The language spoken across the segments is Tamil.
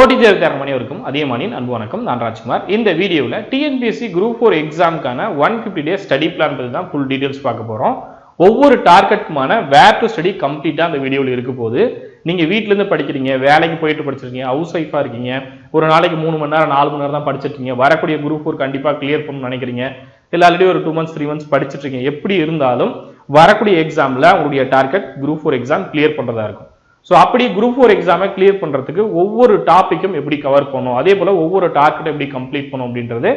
போட்டி தேர்வு தயார் அனைவருக்கும் அதிகமானின் அன்பு வணக்கம். நான் ராஜ்குமார். இந்த வீடியோவில் TNPSC group four எக்ஸாமுக்கான one fifty day study plan பற்றி தான் ஃபுல் டீட்டெயில்ஸ் பார்க்க போகிறோம் ஒவ்வொரு டார்கெட்டுமான வேர் டு ஸ்டடி கம்ப்ளீட்டாக அந்த வீடியோவில் இருக்க போது நீங்கள் வீட்டிலேருந்து படிக்கிறீங்க வேலைக்கு போயிட்டு படிச்சிருக்கீங்க ஹவுஸ் ஒய்ஃபாக இருக்கீங்க ஒரு நாளைக்கு மூணு மணி நேரம் நாலு மணி நேரம் தான் படிச்சிருக்கீங்க வரக்கூடிய குரூப் ஃபோர் கண்டிப்பாக கிளியர் பண்ணணும்னு நினைக்கிறீங்க. இல்லை ஆல்ரெடி ஒரு டூ மந்த்ஸ் த்ரீ மந்த்ஸ் படிச்சிருக்கீங்க எப்படி இருந்தாலும் வரக்கூடிய எக்ஸாமில் உங்களுடைய target group four exam clear பண்ணுறதா இருக்கும். ஸோ அப்படி குரூப் ஃபோர் எக்ஸாமை கிளியர் பண்ணுறதுக்கு ஒவ்வொரு டாப்பிக்கும் எப்படி கவர் பண்ணும் அதே போல் ஒவ்வொரு டார்கெட் எப்படி கம்ப்ளீட் பண்ணணும் அப்படின்றது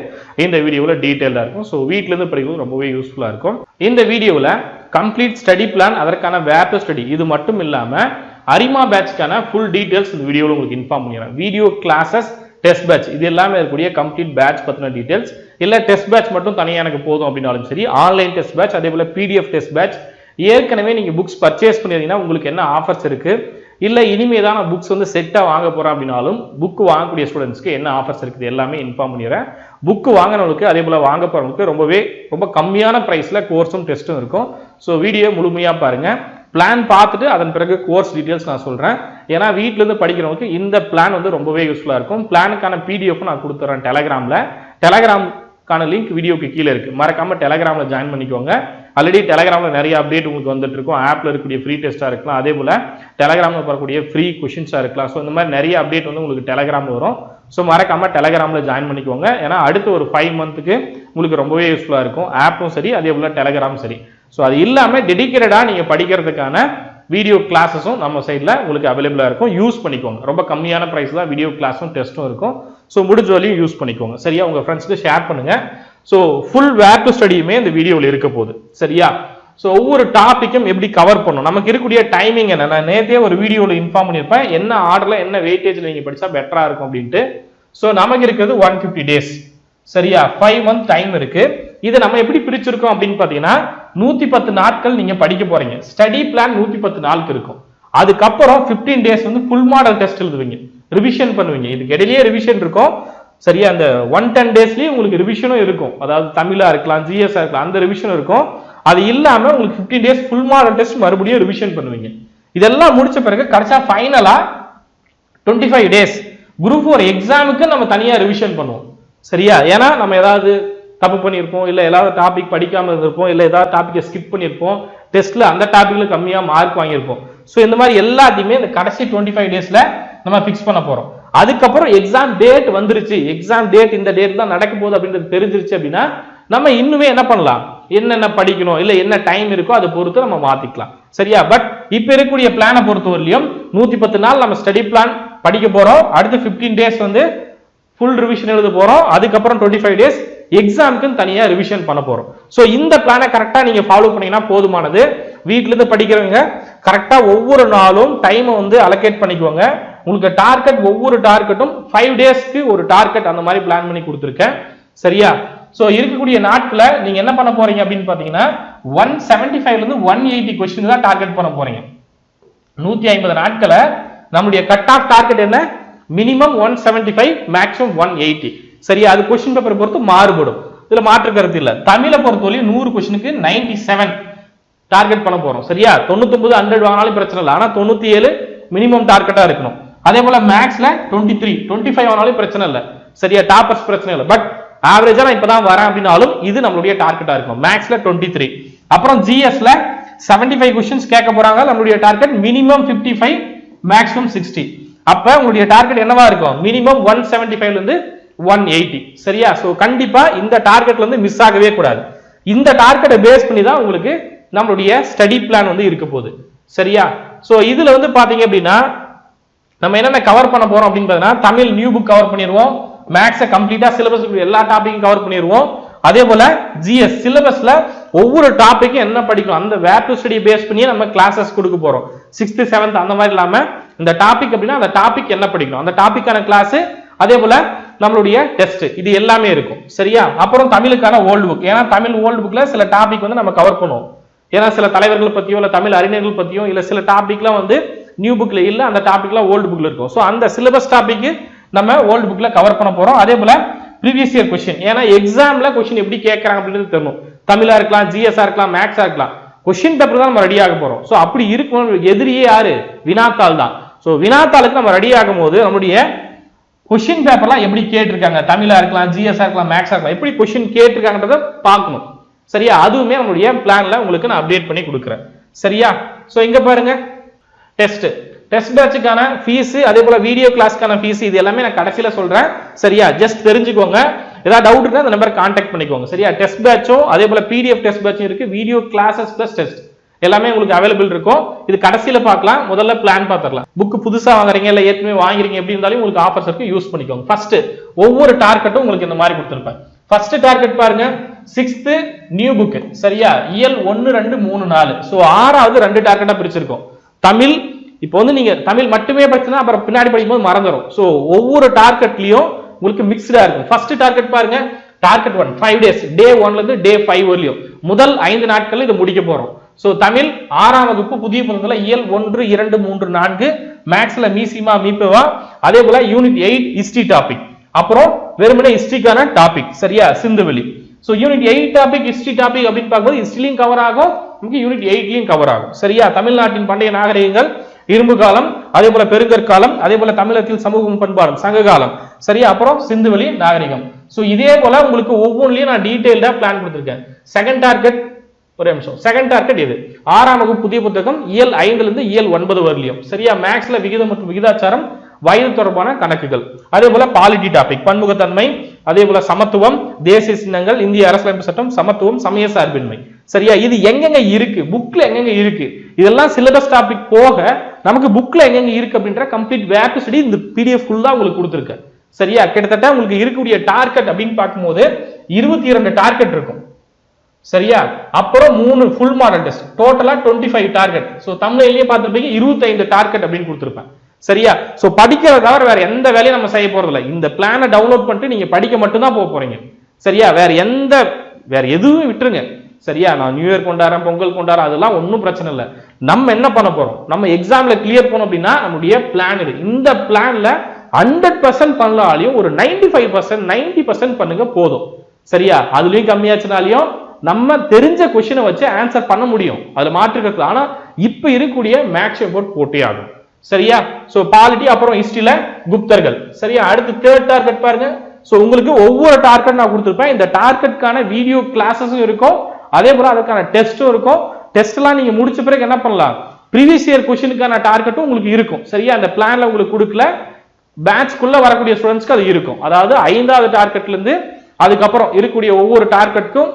இந்த வீடியோவில் டீட்டெயிலாக இருக்கும். ஸோ வீட்டிலேருந்து படிக்கிறது ரொம்பவே யூஸ்ஃபுல்லாக இருக்கும். இந்த வீடியோவில் கம்ப்ளீட் ஸ்டடி பிளான் அதற்கான வேப்ப ஸ்டடி இது மட்டும் இல்லாமல் அரிமா பேட்ச்க்கான ஃபுல் டீட்டெயில்ஸ் இந்த வீடியோவில் உங்களுக்கு இன்ஃபார்ம் பண்ணிடுறேன். வீடியோ கிளாஸஸ் டெஸ்ட் பேட்ச் இது எல்லாமே இருக்கக்கூடிய கம்ப்ளீட் பேட்ச் பற்றின டீட்டெயில்ஸ் இல்லை டெஸ்ட் பேட்ச் மட்டும் தனியாக எனக்கு போதும் அப்படின்னாலும் சரி ஆன்லைன் டெஸ்ட் பேட்ச் அதே போல் பிடிஎஃப் டெஸ்ட் பேட்ச் ஏற்கனவே நீங்கள் புக்ஸ் பர்ச்சேஸ் பண்ணியிருந்தீங்கன்னா உங்களுக்கு என்ன ஆஃபர்ஸ் இருக்குது இல்லை இனிமே தான் நான் புக்ஸ் வந்து செட்டாக வாங்க போகிறேன் அப்படின்னாலும் புக்கு வாங்கக்கூடிய ஸ்டூடெண்ட்ஸ்க்கு என்ன ஆஃபர்ஸ் இருக்குது எல்லாமே இன்ஃபார்ம் பண்ணிடுறேன். புக்கு வாங்கினவங்களுக்கு அதே போல் வாங்க போகிறவங்களுக்கு ரொம்பவே ரொம்ப கம்மியான ப்ரைஸில் கோர்ஸும் டெஸ்ட்டும் இருக்கும். ஸோ வீடியோ முழுமையாக பாருங்கள் பிளான் பார்த்துட்டு அதன் பிறகு கோர்ஸ் டீட்டெயில்ஸ் நான் சொல்கிறேன் ஏன்னா வீட்டிலேருந்து படிக்கிறவங்களுக்கு இந்த பிளான் வந்து ரொம்பவே யூஸ்ஃபுல்லாக இருக்கும். பிளானுக்கான பிடிஎஃப் நான் கொடுத்துட்றேன் டெலகிராமில் டெலகிராம்க்கான லிங்க் வீடியோக்கு கீழே இருக்குது மறக்காமல் டெலகிராமில் ஜாயின் பண்ணிக்கோங்க. ஆல்ரெடி டெலகிராமில் நிறைய அப்டேட் உங்களுக்கு வந்துட்டு இருக்கும். ஆப்பில் இருக்கக்கூடிய ஃப்ரீ டெஸ்ட்டாக இருக்கலாம். அதே போல் டெலகிராமில் வரக்கூடிய ஃப்ரீ கொஷின்ஸாக இருக்கலாம். ஸோ இந்த மாதிரி நிறைய அப்டேட் வந்து உங்களுக்கு டெலகிராமில் வரும். ஸோ மறக்காமல் டெலகிராமில் ஜாயின் பண்ணிக்கோங்க. ஏன்னா அடுத்த ஒரு ஃபைவ் மந்த்துக்கு உங்களுக்கு ரொம்பவே யூஸ்ஃபுல்லாக இருக்கும். ஆப்பும் சரி அதே போல் டெலகிராம் சரி. ஸோ அது இல்லாமல் டெடிக்கேட்டடாக நீங்கள் படிக்கிறதுக்கான வீடியோ கிளாஸஸும் நம்ம சைடில் உங்களுக்கு அவைலபிளாக இருக்கும். யூஸ் பண்ணிக்கோங்க. ரொம்ப கம்மியான ப்ரைஸ் தான் வீடியோ கிளாஸும் டெஸ்ட்டும் இருக்கும். ஸோ முடிஞ்ச வரையும் யூஸ் பண்ணிக்கோங்க. சரியா? உங்கள் ஃப்ரெண்ட்ஸ்க்கு ஷேர் பண்ணுங்கள் ஸோ ஃபுல் வேர் டு ஸ்டடியுமே இந்த வீடியோவில் இருக்க போகுது. சரியா? ஸோ ஒவ்வொரு டாப்பிக்கும் எப்படி கவர் பண்ணும் நமக்கு இருக்கக்கூடிய டைமிங் என்ன? நான் நேற்றே ஒரு வீடியோவில் இன்ஃபார்ம் பண்ணியிருப்பேன். என்ன ஆர்டரில் என்ன வெயிட்டேஜில் நீங்கள் படித்தா பெட்டராக இருக்கும் அப்படின்ட்டு. ஸோ நமக்கு இருக்கிறது ஒன் ஃபிஃப்டி டேஸ் சரியா? ஃபைவ் மந்த் டைம் இருக்கு. இதை நம்ம எப்படி பிரிச்சிருக்கோம் அப்படின்னு பார்த்தீங்கன்னா நூற்றி பத்து நாட்கள் நீங்கள் படிக்க போறீங்க. ஸ்டடி பிளான் நூற்றி பத்து நாளுக்கு இருக்கும். அதுக்கப்புறம் ஃபிஃப்டீன் டேஸ் வந்து ஃபுல் மாடல் டெஸ்ட் எழுதுவீங்க. ரிவிஷன் பண்ணுவீங்க. இதுக்கு இடையிலேயே ரிவிஷன் இருக்கும். சரியா? அந்த ஒன் டென் டேஸ்லயே உங்களுக்கு ரிவிஷனும் இருக்கும். அதாவது தமிழா இருக்கலாம் ஜிஎஸ் இருக்கலாம் அந்த ரிவிஷன் இருக்கும். அது இல்லாம உங்களுக்கு fifteen days full model test மறுபடியும் ரிவிஷன் பண்ணுவீங்க. இதெல்லாம் முடிச்ச பிறகு கடைசியா ஃபைனலா twenty five days group four எக்ஸாமுக்கு நம்ம தனியா ரிவிஷன் பண்ணுவோம். சரியா? ஏன்னா நம்ம ஏதாவது தப்பு பண்ணியிருப்போம் இல்லை ஏதாவது டாபிக் படிக்காம இருந்திருப்போம் இல்லை ஏதாவது டாப்பிக்கை ஸ்கிப் பண்ணியிருப்போம் டெஸ்ட்ல அந்த டாபிக்ல கம்மியா மார்க் வாங்கியிருப்போம். ஸோ இந்த மாதிரி எல்லாத்தையுமே இந்த கடைசி டுவெண்ட்டி ஃபைவ் டேஸ்ல நம்ம ஃபிக்ஸ் பண்ண போறோம். அதுக்கப்புறம் எக்ஸாம் டேட் வந்துருச்சு. எக்ஸாம் டேட் இந்த டேட் தான் நடக்க போகுது அப்படின்றது தெரிஞ்சிருச்சு அப்படின்னா நம்ம இன்னுமே என்ன பண்ணலாம்? என்னென்ன படிக்கணும்? இல்லை என்ன டைம் இருக்கோ அதை பொறுத்து நம்ம மாற்றிக்கலாம் சரியா? பட் இப்போ இருக்கக்கூடிய பிளானை பொறுத்தவரையிலையும் நூற்றி பத்து நாள் நம்ம ஸ்டடி பிளான் படிக்க போகிறோம் அடுத்து 15 டேஸ் வந்து ஃபுல் ரிவிஷன் எழுத போகிறோம் அதுக்கப்புறம் டுவெண்ட்டி ஃபைவ் டேஸ் எக்ஸாமுக்குன்னு தனியாக ரிவிஷன் பண்ண போகிறோம் ஸோ இந்த பிளானை கரெக்டாக நீங்கள் ஃபாலோ பண்ணீங்கன்னா போதுமானது. வீட்டிலேருந்து படிக்கிறவங்க கரெக்டாக ஒவ்வொரு நாளும் டைமை வந்து அலோகேட் பண்ணிக்குவாங்க உங்களுக்கு டார்கெட் ஒவ்வொரு டார்கெட்டும் ஃபைவ் டேஸ்க்கு ஒரு டார்கெட் அந்த மாதிரி பிளான் பண்ணி கொடுத்துருக்கேன். சரியா? ஸோ இருக்கக்கூடிய நாட்களை நீங்கள் என்ன பண்ண போறீங்க அப்படின்னு பார்த்தீங்கன்னா ஒன் செவன்டி ஃபைவ்லேருந்து ஒன் எயிட்டி கொஸ்டின் தான் டார்கெட் பண்ண போறீங்க. நூற்றி ஐம்பது நாட்களை நம்மளுடைய கட் ஆஃப் டார்கெட் என்ன? Minimum one seventy five maximum one eighty சரியா? அது கொஸ்டின் பேப்பரை பொறுத்து மாறுபடும். இதில் மாற்று கருத்து இல்லை. தமிழை பொறுத்தவரையும் நூறு கொஸ்டினுக்கு நைன்டி செவன் டார்கெட் பண்ண போகிறோம் சரியா? தொண்ணூத்தொம்பது ஹண்ட்ரட் வாங்கினாலும் பிரச்சனை இல்லை. ஆனால் தொண்ணூற்றி ஏழு மினிமம் டார்கெட்டாக இருக்கணும். அதே போல மேக்ஸ்ல டுவெண்ட்டி த்ரீ டுவெண்ட்டி ஃபைவ் ஆனாலும் பிரச்சனை இல்லை. சரியா? டாப்பர்ஸ் பிரச்சனை இல்லை. பட் ஆவரேஜா நான் இப்பதான் வரேன் அப்படின்னாலும் இது நம்மளுடைய டார்கெட்டா இருக்கும். மேக்ஸ்ல டுவெண்ட்டி த்ரீ அப்புறம் ஜிஎஸ்ல செவன்டி ஃபைவ் கொஸ்டின்ஸ் கேட்க போறாங்க. நம்மளுடைய target minimum fifty five maximum sixty அப்ப உங்களுடைய டார்கெட் என்னவா இருக்கும்? மினிமம் ஒன் செவன்டி ஃபைவ்ல இருந்து ஒன் எயிட்டி சரியா? ஸோ கண்டிப்பா இந்த டார்கெட்ல இருந்து மிஸ் ஆகவே கூடாது. இந்த டார்கெட்டை பேஸ் பண்ணி தான் உங்களுக்கு நம்மளுடைய ஸ்டடி பிளான் வந்து இருக்க போகுது. சரியா? ஸோ இதுல வந்து பாத்தீங்க அப்படின்னா நம்ம என்னென்ன கவர் பண்ண போறோம் அப்படின்னு பார்த்தீங்கன்னா தமிழ் நியூ புக் கவர் பண்ணிடுவோம் மேக்ஸை கம்ப்ளீட்டா சிலபஸ் எல்லா டாப்பிக்கும் கவர் பண்ணிடுவோம் அதே போல ஜிஎஸ் சிலபஸ்ல ஒவ்வொரு டாப்பிக்கும் என்ன படிக்கணும் அந்த வேர் டு ஸ்டடி பேஸ் பண்ணி நம்ம கிளாஸஸ் கொடுக்க போறோம். சிக்ஸ்த் செவன்த் அந்த மாதிரி இல்லாம இந்த டாபிக் அப்படின்னா அந்த டாபிக் என்ன படிக்கணும் அந்த டாபிக்கான கிளாஸ் அதே போல நம்மளுடைய டெஸ்ட் இது எல்லாமே இருக்கும். சரியா? அப்புறம் தமிழுக்கான ஓல்டு புக் ஏன்னா தமிழ் ஓல்டு புக்ல சில டாபிக் வந்து நம்ம கவர் பண்ணுவோம். ஏன்னா சில தலைவர்கள் பத்தியோ இல்ல தமிழ் அறிஞர்கள் பத்தியோ இல்ல சில டாபிக்லாம் வந்து நியூ புக்கில் இல்லை அந்த டாபிக்லாம் ஓல்டு புக்கில் இருக்கும். ஸோ அந்த சிலபஸ் டாபிக்கு நம்ம ஓல்டு புக்கில் கவர் பண்ண போகிறோம் அதே போல் ப்ரீவியஸ் இயர் கொஸ்டின் ஏன்னா எக்ஸாமில் கொஸ்டின் எப்படி கேட்கறாங்க அப்படின்றது தெரியும் தமிழாக இருக்கலாம் ஜிஎஸ்ஆ இருக்கலாம் மேக்ஸாக இருக்கலாம். கொஸ்டின் பேப்பர் தான் நம்ம ரெடி போகிறோம் ஸோ அப்படி இருக்கும் எதிரியே யாரு? வினாத்தாள் தான். ஸோ வினாத்தாளுக்கு நம்ம ரெடி போது நம்முடைய கொஷின் பேப்பர்லாம் எப்படி கேட்டிருக்காங்க? தமிழா இருக்கலாம் ஜிஎஸ்ஆ இருக்கலாம் மேக்ஸா இருக்கலாம். எப்படி கொஷின் கேட்டிருக்காங்கன்றத பார்க்கணும். சரியா? அதுவுமே நம்மளுடைய பிளான்ல உங்களுக்கு நான் அப்டேட் பண்ணி கொடுக்குறேன். சரியா? ஸோ இங்க பாருங்க. டெஸ்ட் டெஸ்ட் பேட்சுக்கான ஃபீஸ் அதே போல வீடியோ கிளாஸ்க்கான ஃபீஸ் இது எல்லாமே நான் கடைசியில சொல்றேன். சரியா? ஜஸ்ட் தெரிஞ்சுக்கோங்க. ஏதாவது டவுட் இருந்தா அந்த நம்பர் கான்டாக்ட் பண்ணிக்கோங்க. சரியா? டெஸ்ட் பேட்சும் அதே போல பிடிஎஃப் டெஸ்ட் பேட்சும் இருக்கு. வீடியோ கிளாஸஸ் பிளஸ் டெஸ்ட் எல்லாமே உங்களுக்கு அவைலபிள் இருக்கும். இது கடைசியில பார்க்கலாம். முதல்ல பிளான் பார்த்துடலாம். புக் புதுசாக வாங்குறீங்க இல்லை ஏற்கனவே வாங்குறீங்க எப்படி இருந்தாலும் உங்களுக்கு ஆஃபர்ஸ் இருக்கு. யூஸ் பண்ணிக்கோங்க. ஃபர்ஸ்ட் ஒவ்வொரு டார்கெட்டும் உங்களுக்கு இந்த மாதிரி கொடுத்துருப்பேன். ஃபர்ஸ்ட் டார்கெட் பாருங்க. சிக்ஸ்த் நியூ புக் சரியா? இயல் ஒன்னு ரெண்டு மூணு நாலு. ஸோ ஆறாவது ரெண்டு டார்கெட்டா பிரிச்சிருக்கோம். தமிழ் இப்போ வந்து நீங்க தமிழ் மட்டுமே படிச்சுனா அப்புறம் பின்னாடி படிக்கும்போது மறந்துடும் ஸோ ஒவ்வொரு டார்கெட்லயும் உங்களுக்கு மிக்சடா இருக்கும். ஃபர்ஸ்ட் டார்கெட் பாருங்க. Target one five days day ஒன்ல இருந்து டே ஃபைவ் வரலையும் முதல் ஐந்து நாட்கள் இது முடிக்க போறோம். ஸோ தமிழ் ஆறாம் வகுப்பு புதிய புத்தகத்தில் இயல் ஒன்று இரண்டு மூன்று நான்கு மேக்ஸ்ல மீசிமா மீப்பவா அதே போல யூனிட் எயிட் ஹிஸ்டரி டாபிக் அப்புறம் வெறுமனே ஹிஸ்டரிக்கான டாபிக் சரியா? சிந்துவெளி. So unit eight topic history topic அப்படின்னு பார்க்கும்போது ஹிஸ்டரிலையும் கவர் ஆகும். நமக்கு யூனிட் எயிட்லையும் கவர் ஆகும். சரியா? தமிழ்நாட்டின் பண்டைய நாகரிகங்கள் இரும்பு காலம் அதே போல பெருங்கற்காலம் அதே போல தமிழகத்தில் சமூகம் பண்பாடும் சங்க காலம். சரியா? அப்புறம் சிந்துவெளி நாகரிகம். ஸோ இதே போல உங்களுக்கு ஒவ்வொன்றிலையும் நான் டீடைல்டா பிளான் கொடுத்துருக்கேன். செகண்ட் டார்கெட் ஒரு நிமிஷம். செகண்ட் டார்கெட் இது ஆறாம் வகுப்பு புதிய புத்தகம் இயல் ஐந்துல இருந்து இயல் ஒன்பது வரலையும் சரியா? மேக்ஸ்ல விகிதம் மற்றும் விகிதாச்சாரம் வயது தொடர்பான கணக்குகள். அதே போல பாலிட்டி டாபிக் பன்முகத்தன்மை அதே போல சமத்துவம் தேசிய சின்னங்கள் இந்திய அரசியலமைப்பு சட்டம் சமத்துவம் சமய சார்பின்மை. சரியா? இது எங்கெங்க இருக்கு? புக்ல எங்கெங்க இருக்கு? இதெல்லாம் சிலபஸ் டாபிக் போக நமக்கு புக்ல எங்கெங்க இருக்கு அப்படின்ற கம்ப்ளீட் வேப் ஸ்டடி இந்த பிடிஎஃப் ஃபுல்லா உங்களுக்கு கொடுத்துருக்கேன் சரியா? கிட்டத்தட்ட உங்களுக்கு இருக்கக்கூடிய டார்கெட் அப்படின்னு பார்க்கும்போது இருபத்தி இரண்டு டார்கெட் இருக்கும். சரியா? அப்புறம் மூணு ஃபுல் மாடல் டெஸ்ட் டோட்டலா டுவெண்ட்டி ஃபைவ் டார்கெட் ஸோ தமிழ்லயே பார்த்துருப்பீங்க இருபத்தைந்து டார்கெட் அப்படின்னு கொடுத்துருப்பேன். சரியா? ஸோ படிக்கிறத தவிர வேற எந்த வேலையும் நம்ம செய்ய போறதில்ல. இந்த பிளானை டவுன்லோட் பண்ணிட்டு நீங்க படிக்க மட்டும்தான் போக போறீங்க. சரியா? வேற எந்த வேற எதுவும் விட்டுருங்க. சரியா? நான் நியூ இயர் கொண்டாடுறேன் பொங்கல் கொண்டாடுறேன் அதெல்லாம் ஒன்றும் பிரச்சனை இல்லை. நம்ம என்ன பண்ண போறோம்? நம்ம எக்ஸாம்ல கிளியர் பண்ணோம் அப்படின்னா நம்முடைய பிளான் இருக்கு இந்த பிளான்ல ஹண்ட்ரட் பர்சன்ட் பண்ணலாலையும் ஒரு ninety five percent ninety percent பண்ணுங்க போதும். சரியா? அதுலயும் கம்மியாச்சுனாலையும் நம்ம தெரிஞ்ச கொஸ்டினை வச்சு ஆன்சர் பண்ண முடியும். அதுல மாற்றுக்கிறது ஆனா இப்ப இருக்கக்கூடிய மேக்ஸ் போர்ட் போட்டே ஆகும் சரியா? சோ பாலிட்டி அப்புறம் ஹிஸ்டரியில குப்தர்கள். சரியா? அடுத்து தேர்ட் டார்கெட் பாருங்க. சோ உங்களுக்கு ஒவ்வொரு டார்கெட் நான் கொடுத்துருப்பேன். இந்த டார்கெட்கான வீடியோ கிளாஸஸும் இருக்கும். அதே போல அதுக்கான டெஸ்ட்டும் இருக்கும். டெஸ்ட்லாம் நீங்கள் நீங்க முடிச்ச பிறகு என்ன பண்ணலாம்? ப்ரீவியஸ் இயர் கொஷினுக்கான டார்கெட்டும் உங்களுக்கு இருக்கும். சரியா? அந்த பிளான்ல உங்களுக்கு கொடுக்கல. பேட்ச்க்குள்ள வரக்கூடிய ஸ்டூடெண்ட்ஸ்க்கு அது இருக்கும். அதாவது ஐந்தாவது டார்கெட்ல இருந்து அதுக்கப்புறம் இருக்கக்கூடிய ஒவ்வொரு டார்கெட்டுக்கும்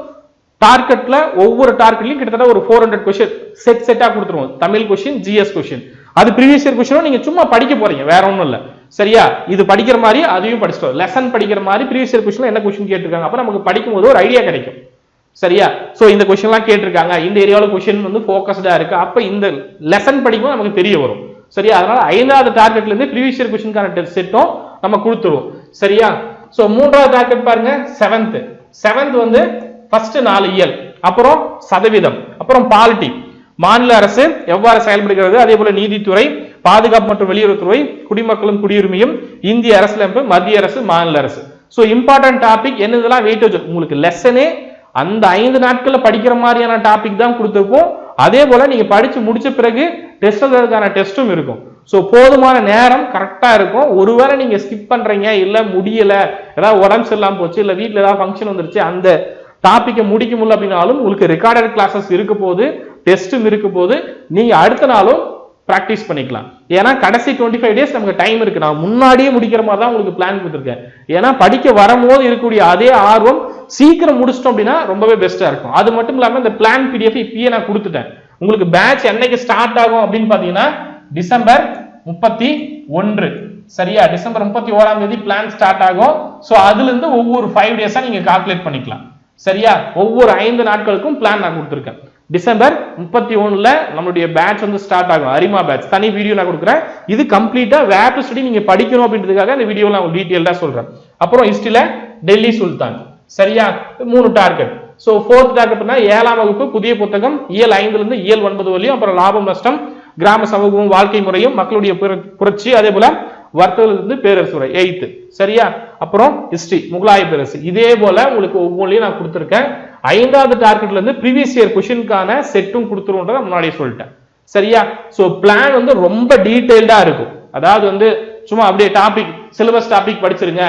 டார்கெட்ல ஒவ்வொரு டார்கெட்லையும் கிட்டத்தட்ட ஒரு ஃபோர் ஹண்ட்ரட் கொஸ்டின் செட் செட்டா கொடுத்துருவோம். தமிழ் கொஸ்டின் ஜிஎஸ் கொஸ்டின் அது ப்ரீவியஸ் இயர் கொஸ்டினும் நீங்க சும்மா படிக்க போறீங்க. வேற ஒன்றும் இல்லை. சரியா? இது படிக்கிற மாதிரி அதையும் படிச்சிட்டோம் லெசன் படிக்கிற மாதிரி ப்ரீவியஸ் இயர் கொஸ்டின் என்ன கொஸ்டின் கேட்டிருக்காங்க? அப்போ நமக்கு படிக்கும் போது ஒரு ஐடியா கிடைக்கும். சரியா? ஸோ இந்த கொஷின்லாம் கேட்டிருக்காங்க. இந்த ஏரியாவில் கொஷின் வந்து ஃபோக்கஸ்டாக இருக்கு. அப்போ இந்த லெசன் படிக்கும் நமக்கு தெரிய வரும். சரியா? அதனால ஐந்தாவது டார்கெட்லேருந்து ப்ரீவியஸ் இயர் கொஷினுக்கான டெஸ்ட் செட்டும் நம்ம கொடுத்துருவோம். சரியா? ஸோ மூன்றாவது டார்கெட் பாருங்க. செவன்த் செவன்த் வந்து ஃபர்ஸ்ட் நாலு இயல் அப்புறம் சதவீதம். அப்புறம் பாலிட்டி மாநில அரசு எவ்வாறு செயல்படுகிறது? அதே போல நீதித்துறை பாதுகாப்பு மற்றும் வெளியுறவுத்துறை குடிமக்களும் குடியுரிமையும் இந்திய அரசியலமைப்பு மத்திய அரசு மாநில அரசு. ஸோ இம்பார்ட்டன்ட் டாபிக் என்னதெல்லாம் வெயிட்டேஜ் உங்களுக்கு லெசனே அந்த ஐந்து நாட்களில் படிக்கிற மாதிரியான டாபிக் தான் கொடுத்துருப்போம் அதே போல் நீங்கள் படித்து முடித்த பிறகு டெஸ்ட் எழுதுறதுக்கான டெஸ்ட்டும் இருக்கும். ஸோ போதுமான நேரம் கரெக்டாக இருக்கும். ஒருவேளை நீங்கள் ஸ்கிப் பண்ணுறீங்க இல்லை முடியலை ஏதாவது உடம்பு சரியில்லாமல் போச்சு இல்லை வீட்டில் ஏதாவது ஃபங்க்ஷன் வந்துருச்சு அந்த டாப்பிக்கை முடிக்க முடியல அப்படின்னாலும் உங்களுக்கு ரெக்கார்டட் கிளாஸஸ் இருக்க போது டெஸ்ட்டும் இருக்க போது நீங்கள் அடுத்த நாளும் ப்ராக்டிஸ் பண்ணிக்கலாம். ஏன்னா கடைசி டுவெண்ட்டி ஃபைவ் டேஸ் நமக்கு டைம் இருக்கு. நான் முன்னாடியே முடிக்கிற மாதிரி தான் உங்களுக்கு பிளான் கொடுத்துருக்கேன். ஏன்னா படிக்க வரும்போது இருக்கக்கூடிய அதே ஆர்வம் சீக்கிரம் முடிச்சிட்டோம் அப்படின்னா ரொம்பவே பெஸ்ட்டாக இருக்கும். அது மட்டும் இல்லாமல் இந்த பிளான் பிடிஎஃப் இப்பயே நான் கொடுத்துட்டேன். உங்களுக்கு பேட்ச் என்னைக்கு ஸ்டார்ட் ஆகும் அப்படின்னு பார்த்தீங்கன்னா டிசம்பர் முப்பத்தி ஒன்று. சரியா? டிசம்பர் முப்பத்தி ஓராம் தேதி பிளான் ஸ்டார்ட் ஆகும். ஸோ அதுலேருந்து ஒவ்வொரு ஃபைவ் டேஸாக நீங்கள் கால்குலேட் பண்ணிக்கலாம். சரியா? ஒவ்வொரு ஐந்து நாட்களுக்கும் பிளான் நான் கொடுத்துருக்கேன். டிசம்பர் முப்பத்தி ஒன்றில் நம்மளுடைய பேட்ச் வந்து ஸ்டார்ட் ஆகும். அரிமா பேட்ச் தனி வீடியோ நான் கொடுக்குறேன். இது கம்ப்ளீட்டாக வேர் டு ஸ்டடி நீங்கள் படிக்கணும் அப்படின்றதுக்காக இந்த வீடியோவில் நான் டீட்டெயிலாக சொல்கிறேன் அப்புறம் ஹிஸ்டரியில டெல்லி சுல்தான். சரியா? மூணு டார்கெட் ஸோ ஃபோர்த் டார்கெட்னா ஏழாம் வகுப்பு புதிய புத்தகம் இயல் ஐந்துலேருந்து இயல் ஒன்பது வரையும் அப்புறம் லாபம் நஷ்டம் கிராம சமூகமும் வாழ்க்கை முறையும் மக்களுடைய புரட்சி அதே போல வர்த்தகத்திலிருந்து பேரரசு உரை எயித்து சரியா? அப்புறம் ஹிஸ்டரி முகலாய பேரரசு. இதே போல உங்களுக்கு ஒவ்வொன்றையும் நான் கொடுத்துருக்கேன். ஐந்தாவது டார்கெட்ல இருந்து ப்ரீவியஸ் இயர் கொஷினுக்கான செட்டும் கொடுத்துருன்றத முன்னாடியே சொல்லிட்டேன். சரியா? ஸோ பிளான் வந்து ரொம்ப டீட்டெயில்டா இருக்கும். அதாவது வந்து சும்மா அப்படியே டாபிக் சிலபஸ் டாபிக் படிச்சிருங்க.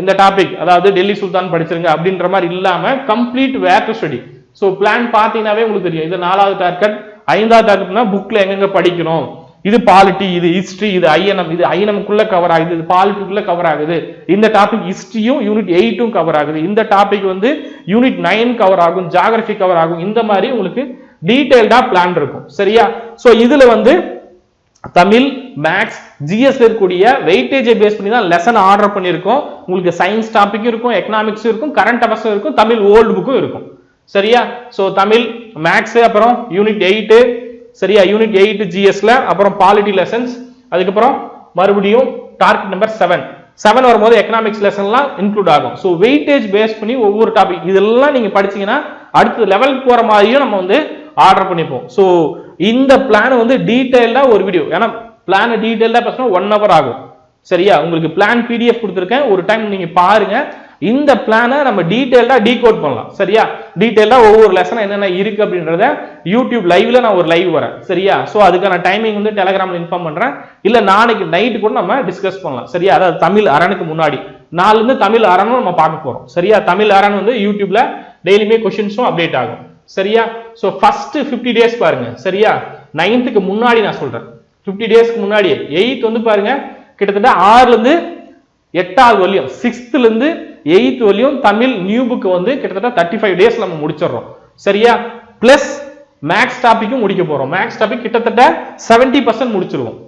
இந்த டாபிக் அதாவது டெல்லி சுல்தான் படிச்சிருங்க அப்படின்ற மாதிரி இல்லாம complete where to study so plan பார்த்தீங்கன்னாவே உங்களுக்கு தெரியும். இது நாலாவது டார்கெட் ஐந்தாவது டார்கெட்னா புக்ல எங்கெங்க படிக்கணும்? இது பாலிட்டி இது ஹிஸ்ட்ரி இது ஐஎன்எம் இது ஐஎன்எம்குள்ள கவர் ஆகுது இது பாலிட்டிக்குள்ள கவர் ஆகுது. இந்த டாபிக் ஹிஸ்ட்ரியும் யூனிட் எயிட்டும் கவர் ஆகுது. இந்த டாபிக் வந்து யூனிட் நைன் கவர் ஆகும் ஜாகிரபி கவர் ஆகும். இந்த மாதிரி உங்களுக்கு டீட்டெயில்டாக பிளான் இருக்கும். சரியா? ஸோ இதுல வந்து தமிழ் மேக்ஸ் ஜிஎஸ் இருக்கக்கூடிய வெயிட்டேஜை பேஸ் பண்ணி தான் லெசன் ஆர்டர் பண்ணியிருக்கோம். உங்களுக்கு சயின்ஸ் டாபிக் இருக்கும் எக்கனாமிக்ஸ் இருக்கும் கரண்ட் அஃபேர்ஸும் இருக்கும் தமிழ் ஓல்டு புக்கும் இருக்கும். சரியா? ஸோ தமிழ் மேக்ஸ் அப்புறம் யூனிட் எயிட்டு சரியா? யூனிட் எயிட் ஜிஎஸ்ல அப்புறம் பாலிட்டி லெசன்ஸ் அதுக்கப்புறம் மறுபடியும் டார்கெட் நம்பர் செவன் செவன் வரும்போது எக்கனாமிக்ஸ் லெசன்லாம் இன்க்ளூட் ஆகும். ஸோ வெயிட்டேஜ் பேஸ் பண்ணி ஒவ்வொரு டாபிக் இதெல்லாம் நீங்கள் படிச்சீங்கன்னா அடுத்த லெவலுக்கு போகிற மாதிரியும் நம்ம வந்து ஆர்டர் பண்ணிப்போம். ஸோ இந்த பிளான் வந்து டீட்டெயில்டாக ஒரு வீடியோ ஏன்னா பிளான் டீட்டெயில்டாக பேசணும் ஒன் ஹவர் ஆகும். சரியா? உங்களுக்கு பிளான் பிடிஎஃப் கொடுத்துருக்கேன். ஒரு டைம் நீங்கள் பாருங்கள் இந்த பிளானை நம்ம டீட்டெயில்டாக டீகோட் பண்ணலாம். சரியா? டீட்டெயிலாக ஒவ்வொரு லெசன் என்னென்ன இருக்குது அப்படின்றத யூடியூப் லைவ்ல நான் ஒரு லைவ் வரேன். சரியா? ஸோ அதுக்கான டைமிங் வந்து டெலகிராம்ல இன்ஃபார்ம் பண்ணுறேன் இல்லை நாளைக்கு நைட்டு கூட நம்ம டிஸ்கஸ் பண்ணலாம். சரியா? அதாவது தமிழ் அரணுக்கு முன்னாடி. நாலுலேருந்து தமிழ் அரணும் நம்ம பார்க்க போகிறோம் சரியா? தமிழ் அரண் வந்து யூடியூப்ல டெய்லியுமே கொஷின்ஸும் அப்டேட் ஆகும். சரியா? ஸோ ஃபஸ்ட்டு ஃபிஃப்டி டேஸ் பாருங்க. சரியா? நைன்த்துக்கு முன்னாடி நான் சொல்கிறேன் ஃபிஃப்டி டேஸ்க்கு முன்னாடி எயித் வந்து பாருங்க கிட்டத்தட்ட ஆறுலேருந்து எட்டாவது வரையும். சிக்ஸ்த்துலேருந்து எயித் வரையும் தமிழ் நியூ புக் வந்து கிட்டத்தட்ட தேர்ட்டி ஃபைவ் டேஸ் நம்ம முடிச்சிடுறோம். சரியா? பிளஸ் மேக்ஸ் டாபிக்கும் முடிக்க போறோம். மேக்ஸ் டாபிக் கிட்டத்தட்ட 70% பர்சன்ட் முடிச்சிருவோம்.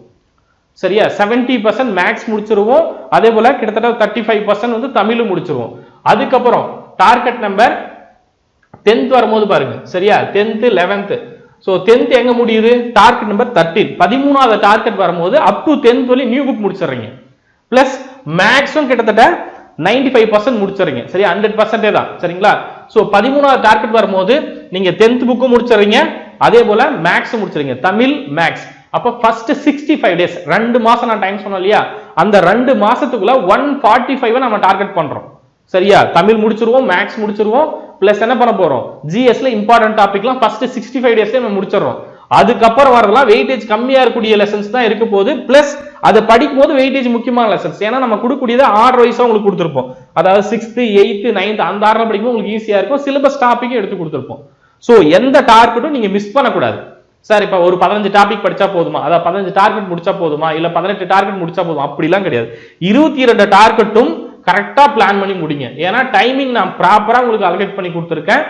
சரியா? 70% பர்சன்ட் மேக்ஸ் முடிச்சிருவோம். அதே போல கிட்டத்தட்ட தேர்ட்டி ஃபைவ் பர்சன்ட் வந்து தமிழும் முடிச்சிருவோம். அதுக்கப்புறம் டார்கெட் நம்பர் டென்த் வரும்போது பாருங்க. சரியா? டென்த் லெவன்த் ஸோ டென்த் எங்க முடியுது? டார்கெட் நம்பர் தேர்ட்டின் பதிமூணாவது டார்கெட் வரும்போது அப் டு டென்த் வரை நியூ புக் முடிச்சிடுறீங்க. பிளஸ் மேக்ஸும் கிட்டத்தட்ட 95% ஃபைவ் பர்சன்ட் முடிச்சிருங்க சரி ஹண்ட்ரட் பர்சன்டே தான். சரிங்களா? ஸோ பதிமூணாவது டார்கெட் வரும்போது நீங்கள் டென்த் புக்கும் முடிச்சிடுறீங்க. அதே போல் மேக்ஸ் முடிச்சிடுறீங்க. தமிழ் மேக்ஸ் அப்போ ஃபர்ஸ்ட் சிக்ஸ்டி ஃபைவ் டேஸ் ரெண்டு மாதம் நான் டைம் சொன்னேன் இல்லையா? அந்த ரெண்டு மாதத்துக்குள்ள ஒன் ஃபார்ட்டி ஃபைவை நம்ம டார்கெட் பண்ணுறோம் சரியா? தமிழ் முடிச்சிருவோம் மேக்ஸ் முடிச்சிருவோம். பிளஸ் என்ன பண்ண போகிறோம் ஜிஎஸ்ல இம்பார்ட்டன்ட் டாபிக்லாம் ஃபர்ஸ்ட் சிக்ஸ்டி ஃபைவ் டேஸ்லேயே நம்ம முடிச்சிடுறோம். அதுக்கப்புறம் வரதெல்லாம் வெயிட்டேஜ் கம்மியாக இருக்கக்கூடிய லெசன்ஸ் தான் இருக்க போது பிளஸ் அதை படிக்கும் போது வெயிட்டேஜ் முக்கியமான லெசன்ஸ் ஏன்னா நம்ம கொடுக்கக்கூடியது ஆர்டர் வைஸாக உங்களுக்கு கொடுத்துருப்போம். அதாவது சிக்ஸ்த்து எயித்து நைன்த் அந்த ஆர்டர் படிக்கும் உங்களுக்கு ஈஸியாக இருக்கும். சிலபஸ் டாப்பிக்கும் எடுத்து கொடுத்துருப்போம். ஸோ எந்த டார்கெட்டும் நீங்கள் மிஸ் பண்ணக்கூடாது. சார் இப்போ ஒரு பதினஞ்சு டாபிக் படிச்சா போதுமா? அதாவது பதினஞ்சு டார்கெட் முடிச்சா போதுமா? இல்லை பதினெட்டு டார்கெட் முடிச்சா போதுமா? அப்படிலாம் கிடையாது. இருபத்தி இரண்டு டார்கெட்டும் கரெக்டாக பிளான் பண்ணி முடிங்க. ஏன்னா டைமிங் நான் ப்ராப்பராக உங்களுக்கு அலோகேட் பண்ணி கொடுத்துருக்கேன்.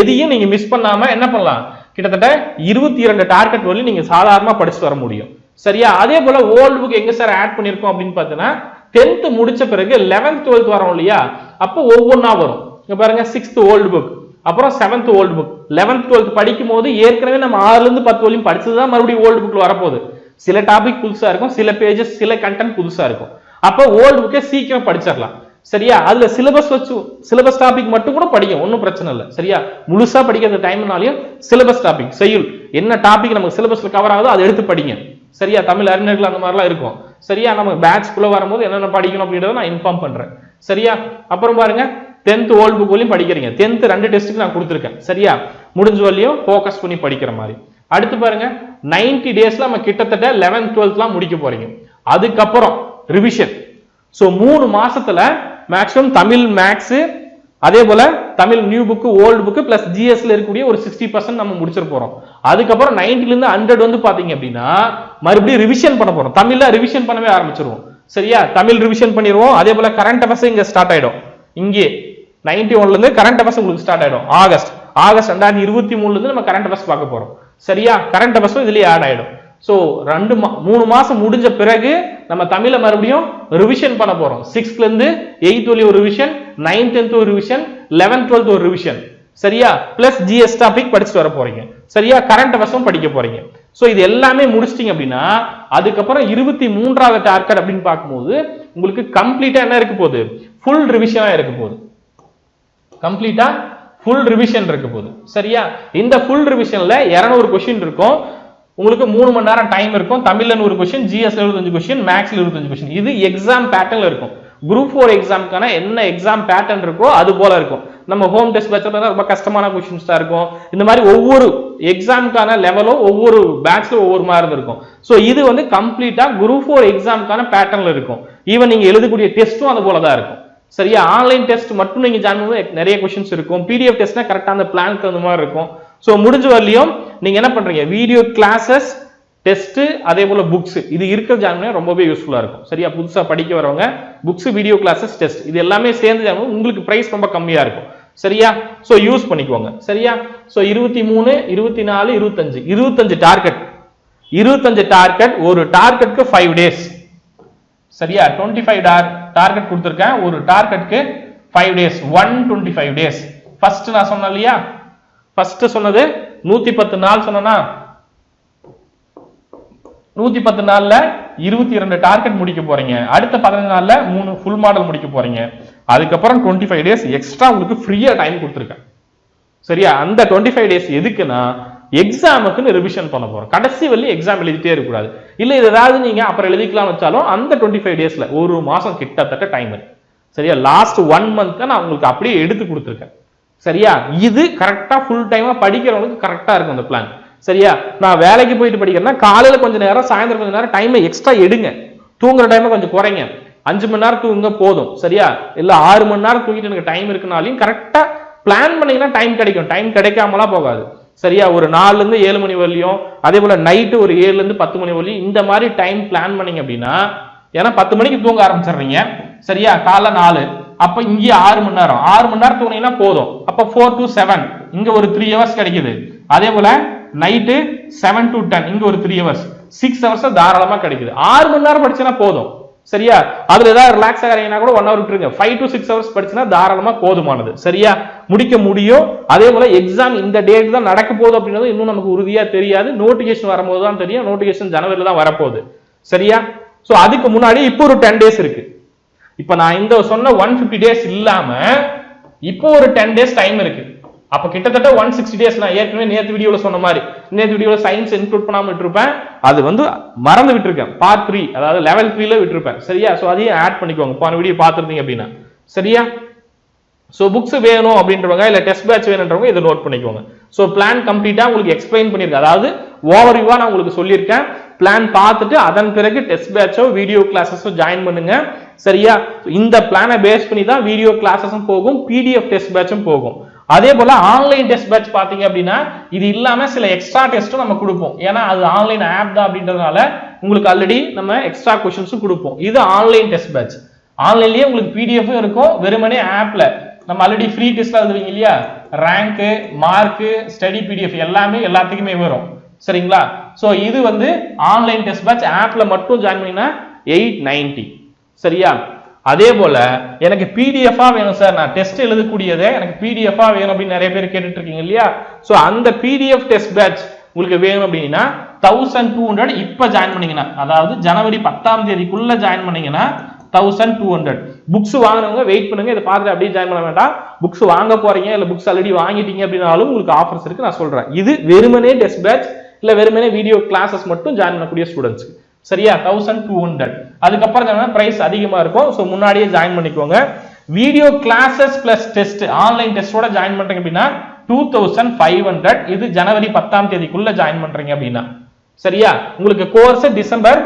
எதையும் நீங்கள் மிஸ் பண்ணாமல் என்ன பண்ணலாம்? கிட்டத்தட்ட இருபத்தி இரண்டு டார்கெட் வரலையும் நீங்க சாதாரணமா படிச்சுட்டு வர முடியும். சரியா? அதே போல ஓல்டு புக் எங்க சார் ஆட் பண்ணிருக்கோம் அப்படின்னு பார்த்தீங்கன்னா டென்த் முடிச்ச பிறகு லெவன்த் டுவெல்த் வரோம் இல்லையா? அப்போ ஒவ்வொன்றா வரும். இங்க பாருங்க சிக்ஸ்த் ஓல்டு புக் அப்புறம் seventh old book eleventh twelfth படிக்கும் போது ஏற்கனவே நம்ம ஆறுல இருந்து பத்து வரையும் படிச்சது தான் மறுபடியும் ஓல்டு புக்ல வரப்போகுது. சில டாபிக் புதுசா இருக்கும் சில பேஜஸ் சில கண்டென்ட் புதுசா இருக்கும். அப்போ ஓல்டு புக்கே சீக்கிரம் படிச்சிடலாம். சரியா? அதுல சிலபஸ் வச்சு சிலபஸ் டாபிக் மட்டும் கூட படிக்கும் ஒன்றும் பிரச்சனை இல்லை. சரியா? முழுசா படிக்கிற டைம்னாலையும் சிலபஸ் டாபிக் செய்யுள். என்ன டாபிக் நமக்கு சிலபஸ்ல கவர் ஆகுதோ அதை எடுத்து படிங்க. சரியா? தமிழ் அறிஞர்கள் அந்த மாதிரிலாம் இருக்கும். சரியா? நம்ம பேட்ச்குள்ள வரும்போது என்னென்ன படிக்கணும் அப்படின்றத நான் இன்ஃபார்ம் பண்றேன். சரியா? அப்புறம் பாருங்க டென்த் ஓல்டு புக் வரையும் படிக்கிறீங்க. டென்த் ரெண்டு டெஸ்ட்டுக்கு நான் கொடுத்துருக்கேன். சரியா? முடிஞ்ச வரையும் ஃபோக்கஸ் பண்ணி படிக்கிற மாதிரி. அடுத்து பாருங்க 90 டேஸ்ல நம்ம கிட்டத்தட்ட லெவன்த் டுவெல்த்லாம் முடிக்க போறீங்க. அதுக்கப்புறம் ரிவிஷன் ஸோ மூணு மாசத்துல மேக்ஸிமம் தமிழ் மேக்ஸு அதே போல Tamil new book old book plus ஜிஎஸ்ல இருக்கக்கூடிய ஒரு சிக்ஸ்டி பர்சன்ட் நம்ம முடிச்சிட போறோம். அதுக்கப்புறம் நைன்டிலேருந்து ஹண்ட்ரட் வந்து பாத்தீங்க அப்படின்னா மறுபடியும் ரிவிஷன் பண்ண போறோம். தமிழ்ல ரிவிஷன் பண்ணவே ஆரம்பிச்சிருவோம். சரியா? தமிழ் ரிவிஷன் பண்ணிடுவோம் அதே போல கரண்ட் அஃபேர்ஸ் இங்க ஸ்டார்ட் ஆயிடும். இங்கே 91 ஒன்ல இருந்து கரண்ட் அஃபேர்ஸ் உங்களுக்கு ஸ்டார்ட் ஆயிடும். ஆகஸ்ட் ஆகஸ்ட் ரெண்டாயிரத்தி இருபத்தி மூணுல இருந்து நம்ம கரண்ட் அஃபேர்ஸ் பார்க்க போறோம். சரியா? கரண்ட் அஃபேர்ஸும் இதுலயே ஆட் ஆயிடும். ஸோ ரெண்டு மா- மூணு மாதம் முடிஞ்ச பிறகு நம்ம தமிழை மறுபடியும் ரிவிஷன் பண்ண போகிறோம் சிக்ஸ்த்லேருந்து எயித் வழி ஒரு ரிவிஷன் நைன்த் டென்த் ஒரு ரிவிஷன் லெவன்த் டுவெல்த் ஒரு ரிவிஷன் சரியா? பிளஸ் ஜிஎஸ் டாபிக் படிச்சுட்டு வர போறீங்க. சரியா? கரண்ட் அவர்ஸும் படிக்க போறீங்க. ஸோ இது எல்லாமே முடிச்சிட்டிங்க அப்படின்னா அதுக்கப்புறம் இருபத்தி மூன்றாவது டார்கெட் அப்படின்னு பார்க்கும்போது உங்களுக்கு கம்ப்ளீட்டா என்ன இருக்க போகுது? ஃபுல் ரிவிஷனா இருக்க போகுது. கம்ப்ளீட்டா ஃபுல் ரிவிஷன் இருக்க போகுது. சரியா? இந்த ஃபுல் ரிவிஷன்ல 200 கொஸ்டின் இருக்கும். உங்களுக்கு மூணு மணி நேரம் டைம் இருக்கும். தமிழில் நூறு கொஸ்டின் ஜிஎஸ் எழுபத்தஞ்சு கொஸ்டின் மேக்ஸில் இருபத்தஞ்சு கொஸ்டின் இது எக்ஸாம் பேட்டர்ன்ல இருக்கும். குரூப் ஃபோர் எக்ஸாம்க்கான என்ன எக்ஸாம் பேட்டர்ன் இருக்கோ அது போல இருக்கும். நம்ம ஹோம் டெஸ்ட் பேட்சில் ரொம்ப கஷ்டமான கொஸ்டின்ஸ் தான் இருக்கும். இந்த மாதிரி ஒவ்வொரு எக்ஸாமுக்கான லெவலும் ஒவ்வொரு பேட்ச்ல ஒவ்வொரு மாதிரி இருக்கும். ஸோ இது வந்து கம்ப்ளீட்டா குரூப் ஃபோர் எக்ஸாமுக்கான பேட்டர்ன்ல இருக்கும். ஈவன் நீங்க எழுதக்கூடிய டெஸ்ட்டும் அது போல தான் இருக்கும். சரியா? ஆன்லைன் டெஸ்ட் மட்டும் நீங்க ஜாயின் பண்ணும்போது நிறைய கொஸ்டின்ஸ் இருக்கும். பிடிஎஃப் டெஸ்ட்னா கரெக்டாக அந்த பிளான்க்கு அந்த மாதிரி இருக்கும். ஸோ முடிஞ்ச வரலையும் நீங்கள் என்ன பண்ணுறீங்க வீடியோ கிளாஸஸ் டெஸ்ட்டு அதே போல் புக்ஸ் இது இருக்கிற ஜாயின் ரொம்பவே யூஸ்ஃபுல்லாக இருக்கும். சரியா? புதுசாக படிக்க வரவங்க புக்ஸ் வீடியோ கிளாஸஸ் டெஸ்ட் இது எல்லாமே சேர்ந்து ஜாயின் உங்களுக்கு ப்ரைஸ் ரொம்ப கம்மியாக இருக்கும். சரியா? ஸோ யூஸ் பண்ணிக்கோங்க. சரியா? ஸோ இருபத்தி மூணு இருபத்தி நாலு இருபத்தஞ்சு. இருபத்தஞ்சு டார்கெட் இருபத்தஞ்சு டார்கெட் ஒரு டார்கெட்க்கு ஃபைவ் டேஸ் சரியா? டுவெண்ட்டி ஃபைவ் டார்கெட் கொடுத்துருக்கேன். ஒரு டார்கெட்க்கு five days one twenty five days first நான் சொன்னேன் இல்லையா? ஃபர்ஸ்ட் சொன்னது நூத்தி பத்து நாள் சொன்னா நூத்தி பத்து நாள்ல இருபத்தி இரண்டு டார்கெட் முடிக்க போறீங்க. அடுத்த பதினஞ்சு நாள்ல மூணு ஃபுல் மாடல் முடிக்க போறீங்க. அதுக்கப்புறம் டுவெண்ட்டி ஃபைவ் டேஸ் எக்ஸ்ட்ரா உங்களுக்கு ஃப்ரீயா டைம் கொடுத்துருக்கேன். சரியா? அந்த டுவெண்ட்டி ஃபைவ் டேஸ் எதுக்குன்னா எக்ஸாமுக்குன்னு ரிவிஷன் பண்ண போறோம். கடைசி வரையும் எக்ஸாம் எழுதிட்டே இருக்கக்கூடாது. இல்ல இது ஏதாவது நீங்க அப்புறம் எழுதிக்கலாம் வச்சாலும் அந்த டுவெண்ட்டி ஃபைவ் டேஸ்ல ஒரு மாசம் கிட்டத்தட்ட டைம் இருக்கு. சரியா? லாஸ்ட் ஒன் மந்த் நான் உங்களுக்கு அப்படியே எடுத்து கொடுத்துருக்கேன். சரியா? இது கரெக்டா ஃபுல் டைமா படிக்கிறவங்களுக்கு கரெக்டா இருக்கும் அந்த பிளான் சரியா? நான் வேலைக்கு போயிட்டு படிக்கிறேன்னா காலையில கொஞ்ச நேரம் சாயந்தரம் கொஞ்ச நேரம் டைமை எக்ஸ்ட்ரா எடுங்க. தூங்குற டைமை கொஞ்சம் குறைங்க. அஞ்சு மணி நேரம் தூங்க போதும். சரியா? இல்ல ஆறு மணி நேரம் தூங்கிட்டு எனக்கு டைம் இருக்குனாலையும் கரெக்டா பிளான் பண்ணீங்கன்னா டைம் கிடைக்கும். டைம் கிடைக்காமலாம் போகாது. சரியா? ஒரு நாலுல இருந்து ஏழு மணி வரலையும் அதே போல நைட்டு ஒரு ஏழுல இருந்து பத்து மணி வரலையும் இந்த மாதிரி டைம் பிளான் பண்ணீங்க அப்படின்னா ஏன்னா பத்து மணிக்கு தூங்க ஆரம்பிச்சிடுறீங்க. சரியா? காலைல நாலு. அப்ப இங்கே ஆறு மணி நேரம். ஆறு மணி நேரம் தூங்கினா போதும். அப்ப ஃபோர் டு செவன் இங்க ஒரு த்ரீ ஹவர்ஸ் கிடைக்குது. அதே போல நைட்டு செவன் டு டென் இங்க ஒரு த்ரீ ஹவர்ஸ் சிக்ஸ் ஹவர்ஸ் தாராளமா கிடைக்குது. ஆறு மணி நேரம் படிச்சுன்னா போதும். சரியா? அதுல ஏதாவது ரிலாக்ஸ் ஆகிறீங்கன்னா கூட ஒன் ஹவர் விட்டுருங்க. ஃபைவ் டு சிக்ஸ் ஹவர்ஸ் படிச்சுன்னா தாராளமா போதுமானது. சரியா? முடிக்க முடியும். அதே போல எக்ஸாம் இந்த டேட் தான் நடக்க போகுது அப்படின்றது இன்னும் நமக்கு உறுதியா தெரியாது. நோட்டிபிகேஷன் வரும்போது தான் தெரியும். நோட்டிபிகேஷன் ஜனவரில தான் வரப்போகுது. சரியா? சோ அதுக்கு முன்னாடி இப்போ ஒரு டென் டேஸ் இருக்கு. இப்ப நான் இந்த சொன்ன ஒன் பிப்டி டேஸ் இல்லாம இப்போ ஒரு டென் டேஸ் டைம் இருக்கு. அப்ப கிட்டத்தட்ட ஒன் சிக்ஸ்டி டேஸ் நான் ஏற்கனவே நேற்று வீடியோல சொன்ன மாதிரி நேற்று வீடியோல சயின்ஸ் இன்க்ளூட் பண்ணாம விட்டுருப்பேன். அது வந்து மறந்து விட்டுருக்கேன். பார்ட் த்ரீ அதாவது லெவல் த்ரீல விட்டுருப்பேன். சரியா? சோ அதையும் ஆட் பண்ணிக்கோங்க. போன வீடியோ பார்த்துருந்தீங்க அப்படின்னா. சரியா? ஸோ புக்ஸ் வேணும் அப்படின்றவங்க இல்லை டெஸ்ட் பேட்ச் வேணுன்றவங்க இதை நோட் பண்ணிக்கோங்க. ஸோ பிளான் கம்ப்ளீட்டாக உங்களுக்கு எக்ஸ்பிளைன் பண்ணியிருக்கேன். அதாவது ஓவர்வியூவாக நான் உங்களுக்கு சொல்லியிருக்கேன். பிளான் பார்த்துட்டு அதன் பிறகு டெஸ்ட் பேட்சோ வீடியோ கிளாஸஸோ ஜாயின் பண்ணுங்க. சரியா? இந்த பிளானை பேஸ் பண்ணி தான் வீடியோ கிளாஸஸும் போகும் பிடிஎஃப் டெஸ்ட் பேட்சும் போகும். அதே போல ஆன்லைன் டெஸ்ட் பேட்ச் பாத்தீங்க அப்படின்னா இது இல்லாம சில எக்ஸ்ட்ரா டெஸ்ட்டும் நம்ம கொடுப்போம். ஏன்னா அது ஆன்லைன் ஆப் தான் அப்படின்றதுனால உங்களுக்கு ஆல்ரெடி நம்ம எக்ஸ்ட்ரா கொஸ்டின்ஸும் கொடுப்போம். இது ஆன்லைன் டெஸ்ட் பேட்ச் ஆன்லைன்லயே உங்களுக்கு பிடிஎஃப் இருக்கும். வெறுமனே ஆப்ல நம்ம ஆல்ரெடி ஃப்ரீ டெஸ்ட்ல எழுதுவீங்க இல்லையா? ரேங்க்கு மார்க்கு ஸ்டடி பிடிஎஃப் எல்லாமே எல்லாத்துக்குமே வரும். சரிங்களா? சோ இது வந்து ஆன்லைன் டெஸ்ட் பேட்ச் ஆப்ல மட்டும் ஜாயின் பண்ணீங்கன்னா எயிட் நைன்டி சரியா? அதே போல எனக்கு பிடிஎஃபா வேணும் சார் நான் டெஸ்ட் எழுதக்கூடியதே எனக்கு பிடிஎஃபா வேணும் அப்படின்னு நிறைய பேர் கேட்டுட்டு இருக்கீங்க இல்லையா? சோ அந்த பிடிஎஃப் டெஸ்ட் பேட்ச் உங்களுக்கு வேணும் அப்படின்னா தௌசண்ட் டூ ஹண்ட்ரட் இப்ப ஜாயின் பண்ணீங்கன்னா அதாவது ஜனவரி பத்தாம் தேதிக்குள்ள ஜாயின் பண்ணீங்கன்னா தௌசண்ட் டூ ஹண்ட்ரட் புக்ஸ் வாங்குறவங்க வெயிட் பண்ணுங்க. இதை பார்த்துட்டு அப்படியே ஜாயின் பண்ண வேண்டாம். புக்ஸ் வாங்க போறீங்க இல்ல புக்ஸ் ஆல்ரெடி வாங்கிட்டீங்க அப்படின்னாலும் உங்களுக்கு ஆஃபர்ஸ் இருக்கு. நான் சொல்றேன். இது வெறுமனே டெஸ்ட் பேட்ச் இல்ல வெறுமனே வீடியோ கிளாஸஸ் மட்டும் ஜாயின் பண்ணக்கூடிய ஸ்டூடெண்ட்ஸ் சரியா? தௌசண்ட் டூ ஹண்ட்ரட் அதுக்கப்புறம் பிரைஸ் அதிகமா இருக்கும். ஸோ முன்னாடியே ஜாயின் பண்ணிக்கோங்க. Video classes plus test online டெஸ்டோட join பண்றீங்க அப்படின்னா டூ தௌசண்ட் ஃபைவ் ஹண்ட்ரட் இது ஜனவரி பத்தாம் தேதிக்குள்ள ஜாயின் பண்றீங்க அப்படின்னா. சரியா? உங்களுக்கு கோர்ஸ் டிசம்பர்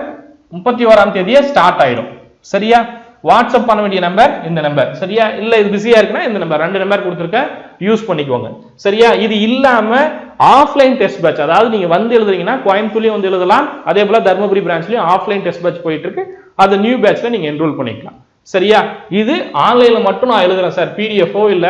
முப்பத்தி ஓராம் தேதியே ஸ்டார்ட் ஆயிடும். சரியா? வாட்ஸ்அப் பண்ண வேண்டிய நம்பர் இந்த நம்பர். சரியா? இல்ல இது பிஸியா இருக்குன்னா இந்த நம்பர். ரெண்டு நம்பர் கொடுத்துருக்கேன் யூஸ் பண்ணிக்கோங்க. சரியா? இது இல்லாம ஆஃப்லைன் டெஸ்ட் பேட்ச் அதாவது நீங்க வந்து எழுதுறீங்கன்னா கோயம்புத்தூர்லயும் வந்து எழுதலாம். அதே போல தருமபுரி பிரான்ச்லயும் ஆஃப்லைன் டெஸ்ட் பேட்ச் போயிட்டு இருக்கு அது நியூ பேட்ச்ல நீங்க என்ரோல் பண்ணிக்கலாம். சரியா? இது ஆன்லைன்ல மட்டும் நான் எழுதுறேன் சார் பிடிஎஃப்ஓ இல்ல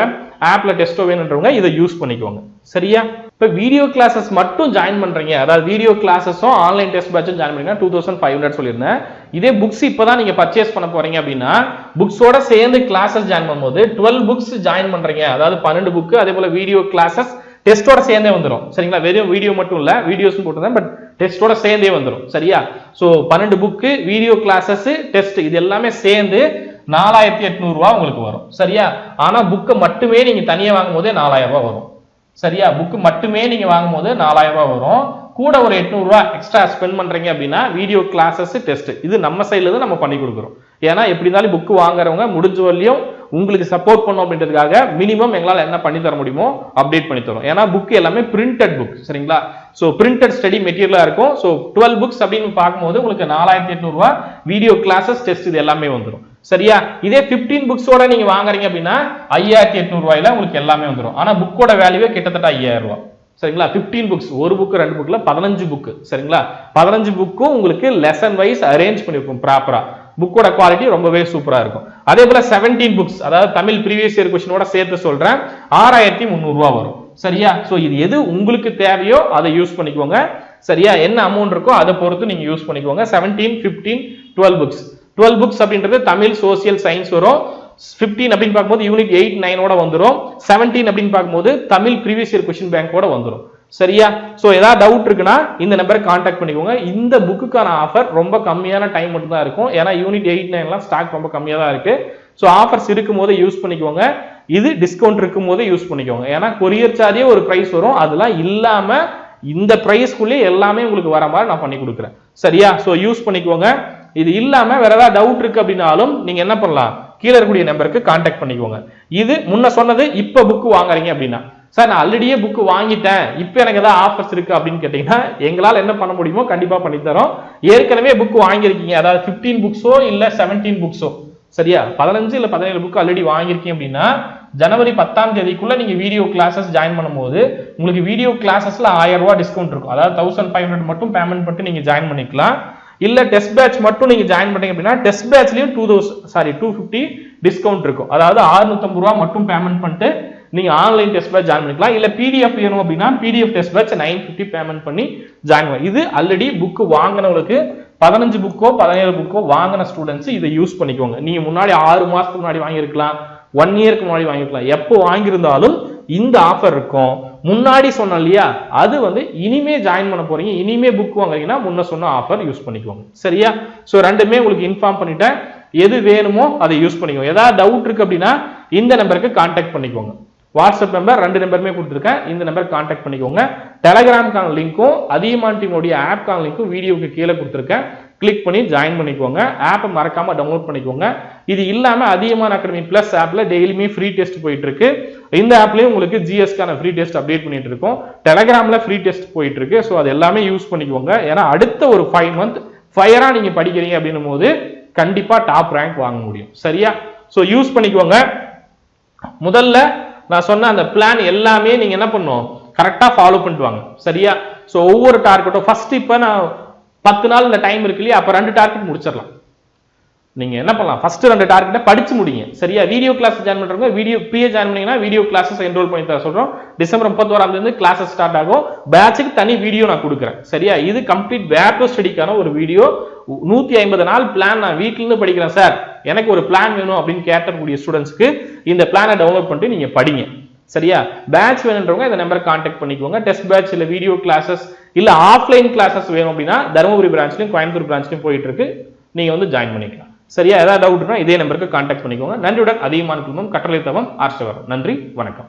ஆப்ல டெஸ்டோ வேணுன்றவங்க இதை யூஸ் பண்ணிக்கோங்க. சரியா? இப்ப வீடியோ கிளாஸஸ் மட்டும் ஜாயின் பண்றீங்க. அதாவது வீடியோ கிளாஸஸும் ஆன்லைன் டெஸ்ட் பேட்சும் ஜாயின் பண்ணீங்கன்னா டூ தௌசண்ட் ஃபைவ் ஹண்ட்ரட் சொல்லியிருந்தேன். இதே புக்ஸ் இப்பதான் நீங்க பர்ச்சேஸ் பண்ண போறீங்க அப்படின்னா புக்ஸோட சேர்ந்து கிளாஸஸ் ஜாயின் பண்ணும்போது டுவெல் புக்ஸ் ஜாயின் பண்றீங்க. அதாவது பன்னெண்டு புக்கு அதே போல வீடியோ கிளாஸஸ் டெஸ்டோட சேர்ந்தே வந்துடும் சரிங்களா? வெறும் வீடியோ மட்டும் இல்ல வீடியோஸும் போட்டுருந்தேன் பட் டெஸ்டோட சேர்ந்தே வந்துடும் சரியா? சோ பன்னெண்டு புக்கு வீடியோ கிளாஸஸ் டெஸ்ட் இது எல்லாமே சேர்ந்து நாலாயிரத்தி எட்நூறுவா உங்களுக்கு வரும். சரியா? ஆனா புக்கை மட்டுமே நீங்க தனியாக வாங்கும் போதே நாலாயிரம் ரூபாய் வரும். சரியா? புக்கு மட்டுமே நீங்க வாங்கும் போது நாலாயிரம் ரூபாய் வரும். கூட ஒரு எட்நூறுரூவா எக்ஸ்ட்ரா ஸ்பெண்ட் பண்ணுறீங்க அப்படின்னா வீடியோ கிளாஸஸ் டெஸ்ட் இது நம்ம சைட்லேருந்து நம்ம பண்ணி கொடுக்குறோம். ஏன்னா எப்படி இருந்தாலும் புக்கு வாங்குறவங்க முடிஞ்ச வரலையும் உங்களுக்கு சப்போர்ட் பண்ணோம் அப்படின்றதுக்காக மினிமம் எங்களால் என்ன பண்ணி தர முடியுமோ அப்டேட் பண்ணி தரோம். ஏன்னா புக் எல்லாமே பிரிண்டட் புக் சரிங்களா? ஸோ பிரிண்டட் ஸ்டடி மெட்டீரியலாக இருக்கும். ஸோ டுவெல் புக்ஸ் அப்படின்னு பார்க்கும்போது உங்களுக்கு நாலாயிரத்தி எட்நூறுவா வீடியோ கிளாஸஸ் டெஸ்ட் இது எல்லாமே வந்துடும் சரியா? இதே 15 புக்ஸோட நீங்க வாங்குறீங்க அப்படின்னா ஐயாயிரத்தி எட்நூறு உங்களுக்கு எல்லாமே வந்துடும் ஆனா புக்கோட வேல்யூவே கிட்டத்தட்ட ஐயாயிரம் ரூபாய் சரிங்களா? 15 புக்ஸ் ஒரு புக்கு ரெண்டு புக்கில் பதினஞ்சு புக்கு சரிங்களா? பதினஞ்சு புக்கும் உங்களுக்கு லெசன் வைஸ் அரேஞ்ச் பண்ணியிருக்கும் ப்ராப்பரா புக்கோட குவாலிட்டி ரொம்பவே சூப்பராக இருக்கும். அதே போல் செவன்டீன் புக்ஸ் அதாவது தமிழ் ப்ரீவியஸ் இயர் கொஸ்டினோட சேர்த்து சொல்கிறேன் ஆறாயிரத்தி முந்நூறுரூவா வரும். சரியா? ஸோ இது எது உங்களுக்கு தேவையோ அதை யூஸ் பண்ணிக்கோங்க. சரியா? என்ன அமௌண்ட் இருக்கோ அதை பொறுத்து நீங்கள் யூஸ் பண்ணிக்கோங்க. 17 15 டுவெல் புக்ஸ் டுவெல் புக்ஸ் அப்படின்றது தமிழ் சோசியல் சயின்ஸ் வரும். 15 அப்படின்னு பார்க்கும்போது யூனிட் எயிட் நைனோட வந்துடும் செவன்டீன் அப்படின்னு பார்க்கும்போது தமிழ் ப்ரீவியஸ் இயர் கொஸ்டின் பேங்கோட வந்துடும் சரியா? ஸோ ஏதாவது டவுட் இருக்குன்னா இந்த நம்பரை காண்டாக்ட் பண்ணிக்கோங்க. இந்த புக்குக்கான ஆஃபர் ரொம்ப கம்மியான டைம் மட்டும் தான் இருக்கும். ஏன்னா யூனிட் எயிட் நைன்லாம் ஸ்டாக் ரொம்ப கம்மியாக தான் இருக்கு. ஸோ ஆஃபர்ஸ் இருக்கும் போது யூஸ் பண்ணிக்கோங்க. இது டிஸ்கவுண்ட் இருக்கும் போது யூஸ் பண்ணிக்கோங்க. ஏன்னா கொரியர் சார்ஜே ஒரு ப்ரைஸ் வரும். அதெல்லாம் இல்லாம இந்த ப்ரைஸ்க்குள்ளே எல்லாமே உங்களுக்கு வர மாதிரி நான் பண்ணி கொடுக்குறேன். சரியா? ஸோ யூஸ் பண்ணிக்கோங்க. இது இல்லாம வேற ஏதாவது டவுட் இருக்கு அப்படின்னாலும் நீங்க என்ன பண்ணலாம்? கீழே இருக்கக்கூடிய நம்பருக்கு காண்டாக்ட் பண்ணிக்கோங்க. இது முன்ன சொன்னது இப்ப புக் வாங்குறீங்க அப்படின்னா. சார் நான் ஆல்ரெடியே புக் வாங்கிட்டேன். இப்போ எனக்கு ஏதாவது ஆஃபர்ஸ் இருக்கு அப்படின்னு கேட்டீங்கன்னா எங்களால் என்ன பண்ண முடியுமோ கண்டிப்பா பண்ணித்தரோம் ஏற்கனவே புக் வாங்கியிருக்கீங்க. அதாவது 15 புக்ஸோ இல்ல 17 புக்ஸோ சரியா? பதினஞ்சு இல்ல பதினேழு புக் ஆல்ரெடி வாங்கியிருக்கீங்க அப்படின்னா ஜனவரி பத்தாம் தேதிக்குள்ள நீங்க வீடியோ கிளாஸஸ் ஜாயின் பண்ணும்போது உங்களுக்கு வீடியோ கிளாஸஸ்ல ஆயிரம் ரூபாய் டிஸ்கவுண்ட் இருக்கும். அதாவது தௌசண்ட் ஃபைவ் ஹண்ட்ரட் மட்டும் பேமெண்ட் பண்ணிட்டு நீங்க ஜாயின் பண்ணிக்கலாம். இல்ல டெஸ்ட் பேட்ச் மட்டும் நீங்க ஜாயின் பண்ணீங்க அப்படின்னா test பேட்ச்லயும் two thousand sorry two fifty discount இருக்கும். அதாவது 650 ரூபா மட்டும் பேமெண்ட் பண்ணிட்டு நீங்க ஆன்லைன் டெஸ்ட் பேட்ச் ஜாயின் பண்ணிக்கலாம். இல்ல பிடிஎஃப் வேணும் அப்படின்னா PDF test batch nine fifty payment பண்ணி ஜாயின் பண்ணி இது ஆல்ரெடி புக் வாங்கினவங்களுக்கு பதினஞ்சு புக்கோ பதினேழு புக்கோ வாங்கின ஸ்டூடெண்ட்ஸ் இதை யூஸ் பண்ணிக்கோங்க. நீங்க முன்னாடி ஆறு மாசத்துக்கு முன்னாடி வாங்கியிருக்கலாம். ஒன் இயருக்கு முன்னாடி வாங்கியிருக்கலாம். எப்போ வாங்கியிருந்தாலும் இந்த ஆஃபர் இருக்கும். முன்னாடி சொன்னோம் இல்லையா? அது வந்து இனிமே ஜாயின் பண்ண போறீங்க. இனிமே புக் வாங்குறீங்கன்னா முன்ன சொன்ன ஆஃபர் யூஸ் பண்ணிக்கோங்க. சரியா? ஸோ ரெண்டுமே உங்களுக்கு இன்ஃபார்ம் பண்ணிட்டேன். எது வேணுமோ அதை யூஸ் பண்ணிக்கோங்க. ஏதாவது டவுட் இருக்கு அப்படின்னா இந்த நம்பருக்கு கான்டாக்ட் பண்ணிக்கோங்க. வாட்ஸ்அப் நம்பர் ரெண்டு நம்பருமே கொடுத்துருக்கேன். இந்த நம்பர் கான்டாக்ட் பண்ணிக்கோங்க. டெலகிராம்க்கான லிங்க்கும் அதிகமான் டீமோடைய ஆப்க்கான லிங்க்கும் வீடியோக்கு கீழே கொடுத்துருக்கேன். கிளிக் பண்ணி ஜாயின் பண்ணிக்கோங்க. ஆப்பை மறக்காமல் டவுன்லோட் பண்ணிக்கோங்க. இது இல்லாமல் அதிகமான அகாடமி பிளஸ் ஆப்பில் டெய்லியுமே ஃப்ரீ டெஸ்ட் போயிட்டு இருக்கு இந்த ஆப்லேயும் உங்களுக்கு ஜிஎஸ்க்கான ஃப்ரீ டெஸ்ட் அப்டேட் பண்ணிட்டு இருக்கோம். டெலகிராம்ல ஃப்ரீ டெஸ்ட் போயிட்டு இருக்கு ஸோ அது எல்லாமே யூஸ் பண்ணிக்கோங்க. ஏன்னா அடுத்த ஒரு ஃபைவ் மந்த் ஃபயராக நீங்கள் படிக்கிறீங்க அப்படின்னும் போது கண்டிப்பாக டாப் ரேங்க் வாங்க முடியும். சரியா? ஸோ யூஸ் பண்ணிக்கோங்க. முதல்ல நான் சொன்ன அந்த பிளான் எல்லாமே நீங்கள் என்ன பண்ணும்? கரெக்டாக ஃபாலோ பண்ணிட்டு வாங்க. சரியா? ஸோ ஒவ்வொரு டார்கெட்டும் ஃபர்ஸ்ட் இப்போ நான் பத்து நாள் இந்த டைம் இருக்கு இல்லையா? அப்போ ரெண்டு டார்கெட் முடிச்சிடலாம். நீங்கள் என்ன பண்ணலாம்? ஃபஸ்ட்டு ரெண்டு டார்கெட்டை படிச்சு முடிங்க. சரியா? வீடியோ கிளாஸ் ஜாயின் பண்ணுறவங்க வீடியோ பிஏ ஜாயின் பண்ணிங்கன்னா வீடியோ கிளாஸஸ் என்ரோல் பண்ணி தர சொல்கிறோம் டிசம்பர் முப்பத்தோராம் கிளாஸஸ் ஸ்டார்ட் ஆகும். பேட்சுக்கு தனி வீடியோ நான் கொடுக்குறேன். சரியா? இது கம்ப்ளீட் வேப்போ ஸ்டடிக்கான ஒரு வீடியோ நூற்றி ஐம்பது நாள் பிளான் நான் வீட்டிலேருந்து படிக்கிறேன் சார் எனக்கு ஒரு பிளான் வேணும் அப்படின்னு கேட்டக்கூடிய ஸ்டூடெண்ட்ஸ்க்கு இந்த பிளானை டவுன்லோட் பண்ணிட்டு நீங்கள் படிங்க. சரியா? பேட்ச் வேணுன்றவங்க இந்த நம்பரை காண்டாக்ட் பண்ணிக்கோங்க. டெஸ்ட் பேட்ச் இல்லை வீடியோ கிளாஸஸ் இல்லை ஆஃப்லைன் கிளாஸஸ் வேணும் அப்படின்னா தருமபுரி பிரான்ச்லையும் கோயம்புத்தூர் பிரான்ச்லையும் போயிட்டு இருக்கு. நீங்கள் வந்து ஜாயின் பண்ணிக்கலாம். சரியா ஏதாவது டவுட்னா இதே நம்பருக்கு கான்டாக்ட் பண்ணிக்கோங்க. நன்றியுடன் அதிகமான குடும்பம் கட்டளை தவம் ஆர்ஷவரம் நன்றி வணக்கம்.